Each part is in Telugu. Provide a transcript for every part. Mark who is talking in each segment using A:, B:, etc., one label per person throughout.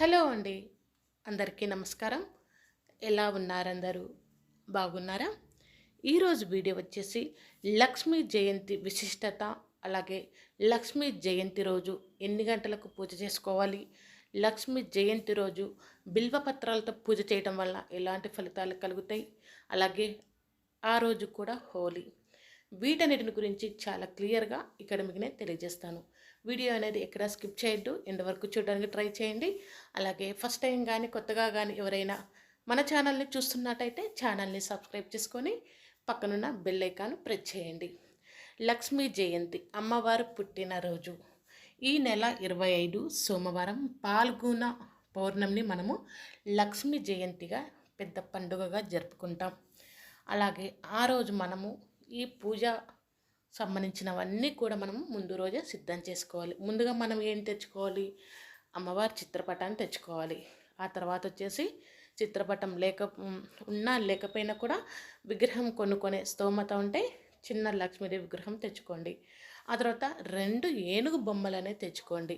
A: హలో అండి. అందరికీ నమస్కారం. ఎలా ఉన్నారందరూ? బాగున్నారా? ఈరోజు వీడియో వచ్చేసి లక్ష్మీ జయంతి విశిష్టత అలాగే లక్ష్మీ జయంతి రోజు ఎన్ని గంటలకు పూజ చేసుకోవాలి? లక్ష్మీ జయంతి రోజు బిల్వపత్రాలతో పూజ చేయడం వల్ల ఎలాంటి ఫలితాలు కలుగుతాయి? అలాగే ఆ రోజు కూడా హోలీ. వీటన్నిటిని గురించి చాలా క్లియర్గా ఇక్కడ మీకు నేను తెలియజేస్తాను. వీడియో అనేది ఎక్కడ స్కిప్ చేయొద్దు. ఎండ్ వరకు చూడడానికి ట్రై చేయండి. అలాగే ఫస్ట్ టైం కానీ కొత్తగా కానీ ఎవరైనా మన ఛానల్ని చూస్తున్నట్టయితే ఛానల్ని సబ్స్క్రైబ్ చేసుకొని పక్కనున్న బెల్ ఐకాన్ ప్రెస్ చేయండి. లక్ష్మీ జయంతి అమ్మవారు పుట్టినరోజు. ఈ నెల ఇరవై ఐదు సోమవారం పాల్గొన పౌర్ణమిని మనము లక్ష్మీ జయంతిగా పెద్ద పండుగగా జరుపుకుంటాం. అలాగే ఆ రోజు మనము ఈ పూజ సంబంధించినవన్నీ కూడా మనం ముందు రోజే సిద్ధం చేసుకోవాలి. ముందుగా మనం ఏం తెచ్చుకోవాలి? అమ్మవారి చిత్రపటాన్ని తెచ్చుకోవాలి. ఆ తర్వాత వచ్చేసి చిత్రపటం లేక ఉన్నా లేకపోయినా కూడా విగ్రహం కొనుక్కునే స్తోమత ఉంటే చిన్న లక్ష్మీదేవి విగ్రహం తెచ్చుకోండి. ఆ తర్వాత రెండు ఏనుగు బొమ్మలు తెచ్చుకోండి.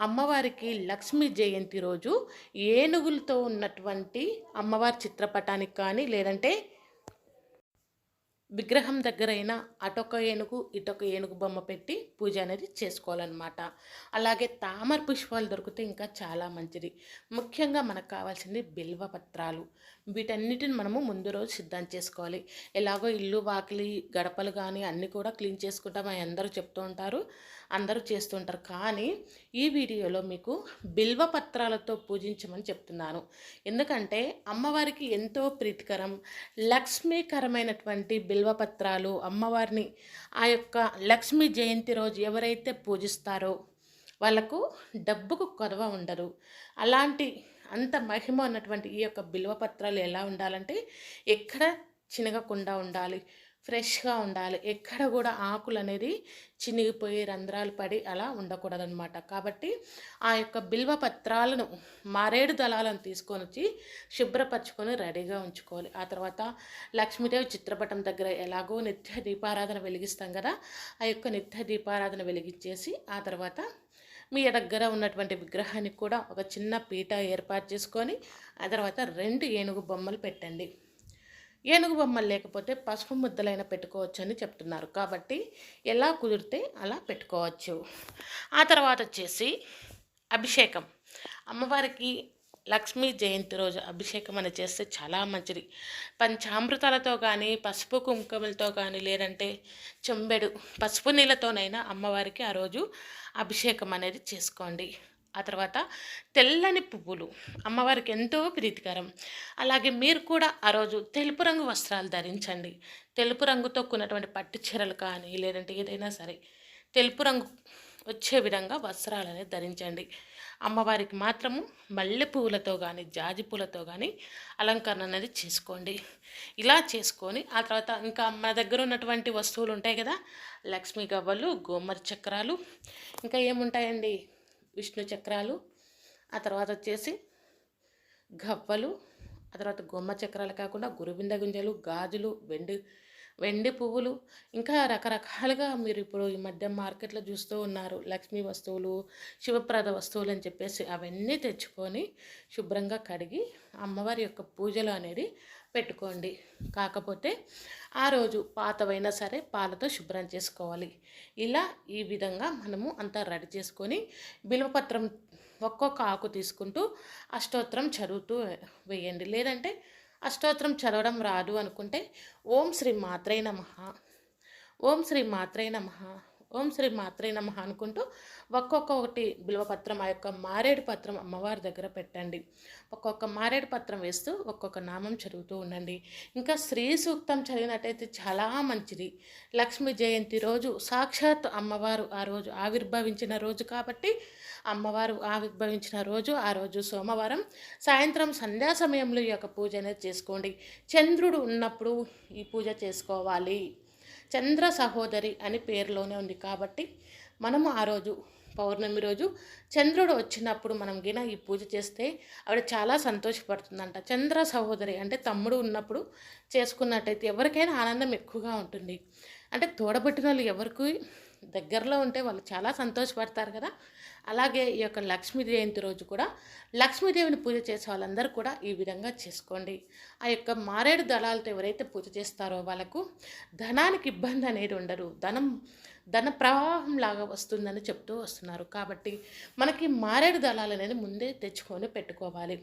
A: అమ్మవారికి లక్ష్మీ జయంతి రోజు ఏనుగులతో ఉన్నటువంటి అమ్మవారి చిత్రపటానికి కానీ లేదంటే విగ్రహం దగ్గరైనా అటొక ఏనుగు ఇటొక ఏనుగు బొమ్మ పెట్టి పూజ అనేది చేసుకోవాలన్నమాట. అలాగే తామర పుష్పాలు దొరికితే ఇంకా చాలా మంచిది. ముఖ్యంగా మనకు కావాల్సింది బిల్వ పత్రాలు. వీటన్నిటిని మనము ముందు రోజు సిద్ధం చేసుకోవాలి. ఎలాగో ఇల్లు వాకిలి గడపలు కానీ అన్నీ కూడా క్లీన్ చేసుకుంటాం అని అందరూ చెప్తూ ఉంటారు. అందరూ చేస్తుంటారు. కానీ ఈ వీడియోలో మీకు బిల్వ పత్రాలతో పూజించమని చెప్తున్నాను. ఎందుకంటే అమ్మవారికి ఎంతో ప్రీతికరం లక్ష్మీకరమైనటువంటి బిల్వపత్రాలు అమ్మవారిని ఆ యొక్క లక్ష్మీ జయంతి రోజు ఎవరైతే పూజిస్తారో వాళ్ళకు డబ్బుకు కొదవ ఉండరు అలాంటి అంత మహిమ ఉన్నటువంటి ఈ యొక్క బిల్వ పత్రాలు ఎలా ఉండాలంటే ఎక్కడ చినగకుండా ఉండాలి. ఫ్రెష్గా ఉండాలి. ఎక్కడ కూడా ఆకులు అనేది చినిగిపోయి రంధ్రాలు పడి అలా ఉండకూడదనమాట. కాబట్టి ఆ యొక్క బిల్వ పత్రాలను మారేడు దళాలను తీసుకొని వచ్చి శుభ్రపరచుకొని రెడీగా ఉంచుకోవాలి. ఆ తర్వాత లక్ష్మీదేవి చిత్రపటం దగ్గర ఎలాగో నిత్య దీపారాధన వెలిగిస్తాం కదా ఆ యొక్క నిత్య దీపారాధన వెలిగించేసి ఆ తర్వాత మీ దగ్గర ఉన్నటువంటి విగ్రహానికి కూడా ఒక చిన్న పీట ఏర్పాటు చేసుకొని ఆ తర్వాత రెండు ఏనుగు బొమ్మలు పెట్టండి. ఏనుగు బొమ్మలు లేకపోతే పసుపు ముద్దలైన పెట్టుకోవచ్చు అని చెప్తున్నారు. కాబట్టి ఎలా కుదిరితే అలా పెట్టుకోవచ్చు. ఆ తర్వాత వచ్చేసి అభిషేకం. అమ్మవారికి లక్ష్మీ జయంతి రోజు అభిషేకం అని చేస్తే చాలా మంచిది. పంచామృతాలతో కానీ పసుపు కుంకుమలతో కానీ లేదంటే చెంబెడు పసుపు నీళ్ళతోనైనా అమ్మవారికి ఆ రోజు అభిషేకం అనేది చేసుకోండి. ఆ తర్వాత తెల్లని పువ్వులు. అమ్మవారికి ఎంతో ప్రీతికరం. అలాగే మీరు కూడా ఆ రోజు తెలుపు రంగు వస్త్రాలు ధరించండి. తెలుపు రంగుతో కొన్నటువంటి పట్టు చీరలు కానీ లేదంటే ఏదైనా సరే తెలుపు రంగు వచ్చే విధంగా వస్త్రాలు అనేది ధరించండి. అమ్మవారికి మాత్రము మల్లె పువ్వులతో కానీ జాజి పూలతో కానీ అలంకరణ అనేది చేసుకోండి. ఇలా చేసుకొని ఆ తర్వాత ఇంకా మన దగ్గర ఉన్నటువంటి వస్తువులు ఉంటాయి కదా లక్ష్మీ గవ్వలు గోమర చక్రాలు ఇంకా ఏముంటాయండి? విష్ణు చక్రాలు ఆ తర్వాత వచ్చేసి గవ్వలు ఆ తర్వాత గొమ్మ చక్రాలు కాకుండా గురుబింద గింజలు గాజులు వెండి వెండి పువ్వులు. ఇంకా రకరకాలుగా మీరు ఇప్పుడు ఈ మధ్య మార్కెట్లో చూస్తూ ఉన్నారు. లక్ష్మీ వస్తువులు శివప్రద వస్తువులు అని చెప్పేసి అవన్నీ తెచ్చుకొని శుభ్రంగా కడిగి అమ్మవారి యొక్క పూజలు అనేది పెట్టుకోండి. కాకపోతే ఆ రోజు పాతవైనా సరే పాలతో శుభ్రం చేసుకోవాలి. ఇలా ఈ విధంగా మనము అంతా రెడీ చేసుకొని బిల్వపత్రం ఒక్కొక్క ఆకు తీసుకుంటూ అష్టోత్తరం చదువుతూ వేయండి. లేదంటే అష్టోత్తరం చదవడం రాదు అనుకుంటే ఓం శ్రీ మాత్రే నమ. ఓం శ్రీ మాత్రే నమ. ఓం శ్రీ మాత్రే నమ అనుకుంటూ ఒక్కొక్కటి బిల్వపత్రం ఆ యొక్క మారేడు పత్రం అమ్మవారి దగ్గర పెట్టండి. ఒక్కొక్క మారేడు పత్రం వేస్తూ ఒక్కొక్క నామం చదువుతూ ఉండండి. ఇంకా శ్రీ సూక్తం చదివినట్టయితే చాలా మంచిది. లక్ష్మీ జయంతి రోజు సాక్షాత్ అమ్మవారు ఆ రోజు ఆవిర్భవించిన రోజు కాబట్టి అమ్మవారు ఆవిర్భవించిన రోజు ఆ రోజు సోమవారం సాయంత్రం సంధ్యా సమయంలో ఈ యొక్క పూజ అనేది చేసుకోండి. చంద్రుడు ఉన్నప్పుడు ఈ పూజ చేసుకోవాలి. చంద్ర సహోదరి అని పేరులోనే ఉంది కాబట్టి మనము ఆ రోజు పౌర్ణమి రోజు చంద్రుడు వచ్చినప్పుడు మనం గిన ఈ పూజ చేస్తే ఆవిడ చాలా సంతోషపడుతుందంట. చంద్ర సహోదరి అంటే తమ్ముడు ఉన్నప్పుడు చేసుకున్నట్టయితే ఎవరికైనా ఆనందం ఎక్కువగా ఉంటుంది. అంటే తోడబుట్టిన వాళ్ళు ఎవరికి దగ్గరలో ఉంటే వాళ్ళు చాలా సంతోషపడతారు కదా. అలాగే ఈ యొక్క లక్ష్మీ జయంతి రోజు కూడా లక్ష్మీదేవిని పూజ చేసే వాళ్ళందరూ కూడా ఈ విధంగా చేసుకోండి. ఆ యొక్క మారేడు దళాలతో ఎవరైతే పూజ చేస్తారో వాళ్ళకు ధనానికి ఇబ్బంది అనేది ఉండరు ధనం ధన ప్రవాహం లాగా వస్తుందని చెప్తూ వస్తున్నారు. కాబట్టి మనకి మారేడు దళాలు అనేది ముందే తెచ్చుకొని పెట్టుకోవాలి.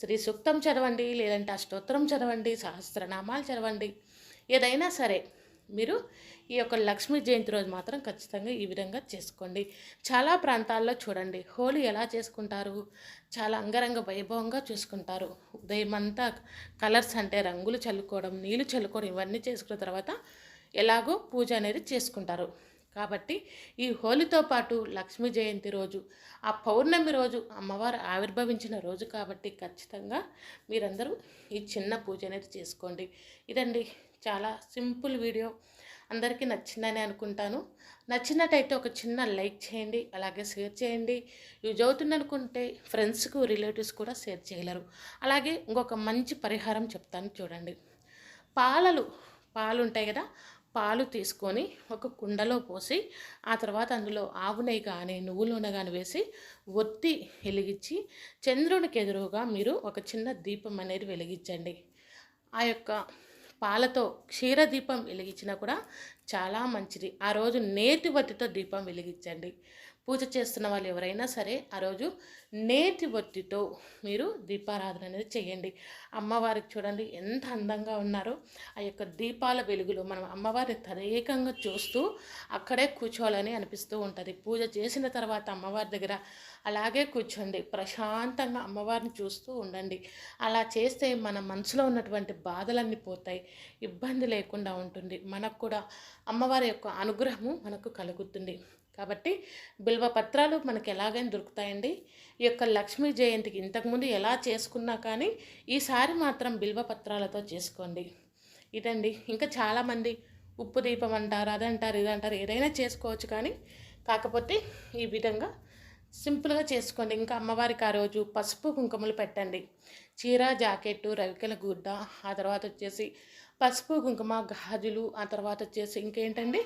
A: శ్రీ సూక్తం చదవండి లేదంటే అష్టోత్తరం చదవండి సహస్రనామాలు చదవండి. ఏదైనా సరే మీరు ఈ యొక్క లక్ష్మీ జయంతి రోజు మాత్రం ఖచ్చితంగా ఈ విధంగా చేసుకోండి. చాలా ప్రాంతాల్లో చూడండి హోలీ ఎలా చేసుకుంటారు? చాలా అంగరంగ వైభవంగా చూసుకుంటారు. ఉదయం అంతా కలర్స్ అంటే రంగులు చల్లుకోవడం నీళ్ళు చల్లుకోవడం ఇవన్నీ చేసుకున్న తర్వాత ఎలాగో పూజ అనేది చేసుకుంటారు. కాబట్టి ఈ హోలీతో పాటు లక్ష్మీ జయంతి రోజు ఆ పౌర్ణమి రోజు అమ్మవారు ఆవిర్భవించిన రోజు కాబట్టి ఖచ్చితంగా మీరందరూ ఈ చిన్న పూజ అనేది చేసుకోండి. ఇదండి చాలా సింపుల్ వీడియో అందరికీ నచ్చిందని అనుకుంటాను. నచ్చినట్టయితే ఒక చిన్న లైక్ చేయండి అలాగే షేర్ చేయండి. యూజ్ అవుతుంది అనుకుంటే ఫ్రెండ్స్కు రిలేటివ్స్ కూడా షేర్ చేయలేరు. అలాగే ఇంకొక మంచి పరిహారం చెప్తాను చూడండి. పాలలు పాలు ఉంటాయి కదా పాలు తీసుకొని ఒక కుండలో పోసి ఆ తర్వాత అందులో ఆవు నెయ్యి కానీ నువ్వు నూనె కానీ వేసి ఒత్తి వెలిగించి చంద్రునికి ఎదురుగా మీరు ఒక చిన్న దీపం అనేది వెలిగించండి. ఆ యొక్క పాలతో క్షీరదీపం వెలిగించినా కూడా చాలా మంచిది. ఆ రోజు నేతి వత్తితో దీపం వెలిగించండి. పూజ చేస్తున్న వాళ్ళు ఎవరైనా సరే ఆ రోజు నేతి ఒత్తితో మీరు దీపారాధన అనేది చేయండి. అమ్మవారికి చూడండి ఎంత అందంగా ఉన్నారో. ఆ యొక్క దీపాల వెలుగులో మనం అమ్మవారిని తదేకంగా చూస్తూ అక్కడే కూర్చోవాలని అనిపిస్తూ ఉంటుంది. పూజ చేసిన తర్వాత అమ్మవారి దగ్గర అలాగే కూర్చోండి. ప్రశాంతంగా అమ్మవారిని చూస్తూ ఉండండి. అలా చేస్తే మన మనసులో ఉన్నటువంటి బాధలన్నీ పోతాయి. ఇబ్బంది లేకుండా ఉంటుంది. మనకు కూడా అమ్మవారి యొక్క అనుగ్రహము మనకు కలుగుతుంది. కాబట్టి బిల్వ పత్రాలు మనకి ఎలాగైనా దొరుకుతాయండి. ఈ యొక్క లక్ష్మీ జయంతికి ఇంతకుముందు ఎలా చేసుకున్నా కానీ ఈసారి మాత్రం బిల్వ పత్రాలతో చేసుకోండి. ఇదండి. ఇంకా చాలామంది ఉప్పు దీపం అంటారు అదంటారు ఇదంటారు ఏదైనా చేసుకోవచ్చు కానీ కాకపోతే ఈ విధంగా సింపుల్గా చేసుకోండి. ఇంకా అమ్మవారికి ఆ రోజు పసుపు కుంకుమలు పెట్టండి. చీర జాకెట్టు రవికెల గుడ్డ ఆ తర్వాత వచ్చేసి పసుపు కుంకుమ గాజులు ఆ తర్వాత వచ్చేసి ఇంకేంటండి?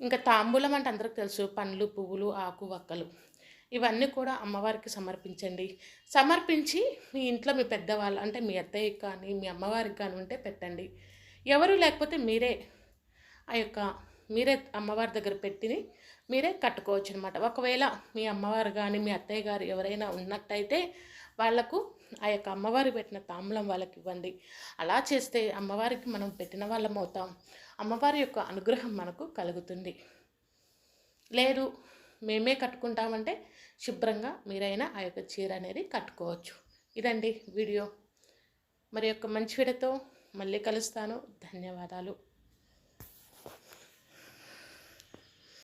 A: ఇంకా తాంబూలం అంటే అందరికి తెలుసు పండ్లు పువ్వులు ఆకు వక్కలు. ఇవన్నీ కూడా అమ్మవారికి సమర్పించండి. సమర్పించి మీ ఇంట్లో మీ పెద్దవాళ్ళు అంటే మీ అత్తయ్యకి కానీ మీ అమ్మవారికి కానీ ఉంటే పెట్టండి. ఎవరు లేకపోతే మీరే ఆ యొక్క మీరే అమ్మవారి దగ్గర పెట్టిని మీరే కట్టుకోవచ్చు అనమాట ఒకవేళ మీ అమ్మవారు కానీ మీ అత్తయ్య గారు ఎవరైనా ఉన్నట్టయితే వాళ్ళకు ఆ యొక్క అమ్మవారు పెట్టిన తాంబూలం వాళ్ళకి ఇవ్వండి. అలా చేస్తే అమ్మవారికి మనం పెట్టిన వాళ్ళం అవుతాం. అమ్మవారి యొక్క అనుగ్రహం మనకు కలుగుతుంది. లేదు మేమే కట్టుకుంటామంటే శుభ్రంగా మీరైనా ఆ యొక్క చీర అనేది కట్టుకోవచ్చు. ఇదండి వీడియో. మరి యొక్క మంచి వీడియోతో మళ్ళీ కలుస్తాను. ధన్యవాదాలు.